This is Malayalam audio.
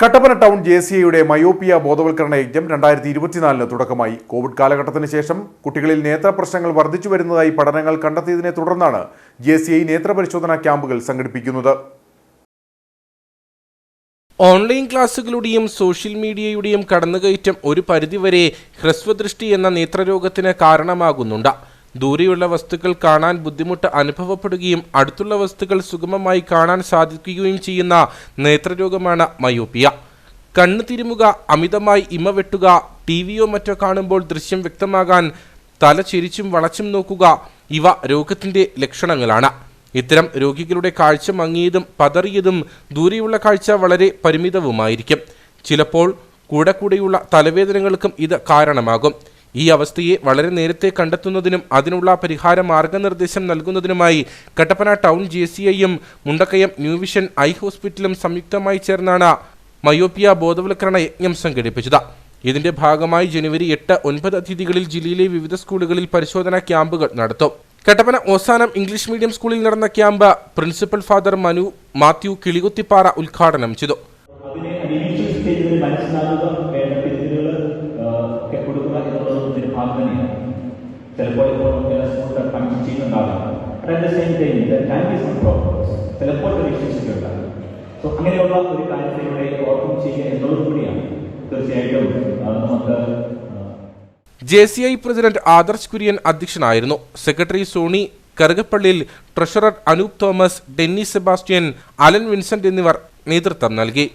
കട്ടപ്പന ടൗൺ ജെ സി ഐയുടെ മയോപ്പിയ ബോധവൽക്കരണ യജ്ഞം രണ്ടായിരത്തി ഇരുപത്തിനാലിന് തുടക്കമായി. കോവിഡ് കാലഘട്ടത്തിന് ശേഷം കുട്ടികളിൽ നേത്ര പ്രശ്നങ്ങൾ വർദ്ധിച്ചു വരുന്നതായി പഠനങ്ങൾ കണ്ടെത്തിയതിനെ തുടർന്നാണ് ജെ സി ഐ നേത്രപരിശോധനാ ക്യാമ്പുകൾ സംഘടിപ്പിക്കുന്നത്. ഓൺലൈൻ ക്ലാസ്സുകളുടെയും സോഷ്യൽ മീഡിയയുടെയും കടന്നുകയറ്റം ഒരു പരിധിവരെ ഹ്രസ്വദൃഷ്ടി എന്ന നേത്രരോഗത്തിന് കാരണമാകുന്നുണ്ട്. ദൂരെയുള്ള വസ്തുക്കൾ കാണാൻ ബുദ്ധിമുട്ട് അനുഭവപ്പെടുകയും അടുത്തുള്ള വസ്തുക്കൾ സുഗമമായി കാണാൻ സാധിക്കുകയും ചെയ്യുന്ന നേത്രരോഗമാണ് മയോപ്പിയ കണ്ണ് തിരുമുക അമിതമായി ഇമ വെട്ടുക ടി വിയോ മറ്റോ കാണുമ്പോൾ ദൃശ്യം വ്യക്തമാകാൻ തല ചിരിച്ചും വളച്ചും നോക്കുക ഇവ രോഗത്തിന്റെ ലക്ഷണങ്ങളാണ്. ഇത്തരം രോഗികളുടെ കാഴ്ച മങ്ങിയതും പതറിയതും ദൂരെയുള്ള കാഴ്ച വളരെ പരിമിതവുമായിരിക്കും. ചിലപ്പോൾ കൂടെ കൂടെയുള്ള തലവേദനകൾക്കും ഇത് കാരണമാകും. ഈ അവസ്ഥയെ വളരെ നേരത്തെ കണ്ടെത്തുന്നതിനും അതിനുള്ള പരിഹാര മാർഗനിർദ്ദേശം നൽകുന്നതിനുമായി കട്ടപ്പന ടൗൺ ജെ സി ഐയും മുണ്ടക്കയം ന്യൂവിഷൻ ഐ ഹോസ്പിറ്റലും സംയുക്തമായി ചേർന്നാണ് മയോപ്പിയ ബോധവൽക്കരണ യജ്ഞം സംഘടിപ്പിച്ചത്. ഇതിന്റെ ഭാഗമായി ജനുവരി എട്ട് ഒൻപത് തീയതികളിൽ ജില്ലയിലെ വിവിധ സ്കൂളുകളിൽ പരിശോധനാ ക്യാമ്പുകൾ നടത്തും. കട്ടപ്പന ഓസാനം ഇംഗ്ലീഷ് മീഡിയം സ്കൂളിൽ നടന്ന camp principal Father Manu Mathew Kilikuthippara ഉദ്ഘാടനം ചെയ്തു. തന്നെയാണ് ചിലപ്പോൾ ഇപ്പോൾ ചില സ്കൂളിൽ ചെയ്യുന്നുണ്ടാകാം at the same time is problems ചിലപ്പോൾ പരീക്ഷ ഉണ്ടാകും സോ അങ്ങനെയുള്ള ഒരു കാര്യത്തിലൂടെ ഓർക്കും ചെയ്യുക എന്നുള്ളത് കൂടിയാണ്. തീർച്ചയായിട്ടും നമുക്ക് J C I president Adarsh Kurian അധ്യക്ഷനായിരുന്നു. Secretary Soni കറുകപ്പള്ളിയിൽ treasurer Anoop Thomas Denny Sebastian Alan Vincent എന്നിവർ നേതൃത്വം നൽകി.